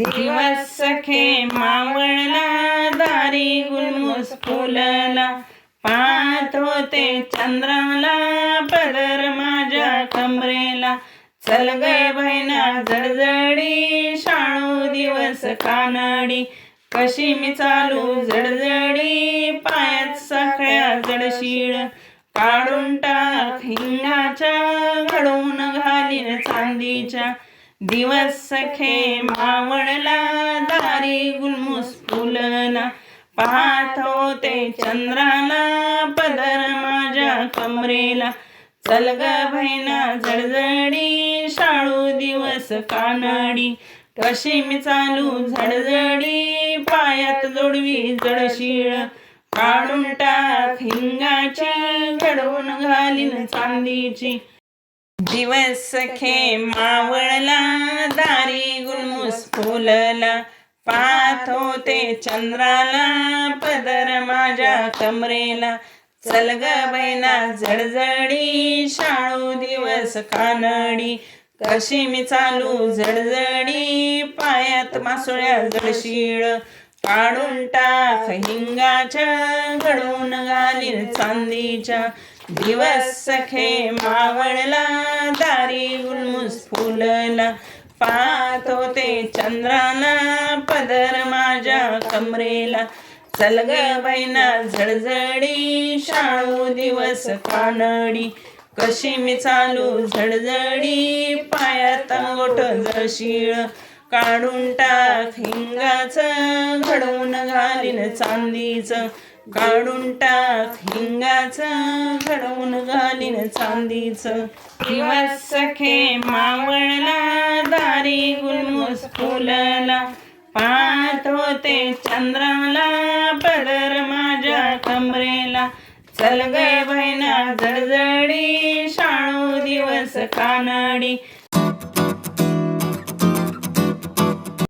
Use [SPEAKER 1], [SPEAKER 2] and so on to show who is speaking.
[SPEAKER 1] दिवस सखे मावळला दारी गुलमुस फुलला. पाहत होते चंद्राला पदर माझ्या कमरेला. चल ग बहिणा जडजडी शाळू दिवस कानडी. कशी मी चालू जडजडी पायात साखळ्या जडशीळ. काढून टाक हिंगाच्या घडवून घालीन चांदीच्या. दिवस सखे मावळला दारी गुलमुस फुलना. पाहत होते चंद्राला पदर माझ्या कमरेला. चल ग बहिणा झडझडी शाळू दिवस कानडी. कशी मी चालू झडझडी पायात जोडवी जडशीळ. काढून टाक हिंगाची घडवून घालीन चांदीची. दिवस सखे मावळला दारी गुलमुस फुलला. पाहत होते चंद्राला पदर माझ्या कमरेला. चल ग बैना जडजडी शाळू दिवस कानडी. कशी मी चालू जडजडी पायात मासुळ्या जडशीळ. काढून टाक हिंगाच्या घडून घालील चांदीच्या दिवस सखे मावळला दारी गुलमुस फुलला. पाहत होते चंद्राला पदर माझ्या कमरेला. चल ग बैना झडझडी शाळू दिवस कानडी. कशी मी चालू झडझडी पायात अंगोठ जळशीळ. काढून टाक हिंगाचं घडवून घालीन चांदीचं. काढून टाक हिंगाचं घडवून घालीन चांदीचं. दिवस सखे मावळला दारी गुलमुस फुलला. पाहत होते चंद्राला पदर माझ्या कमरेला. चल गय बहिणा जडजडी शाळू दिवस कानडी.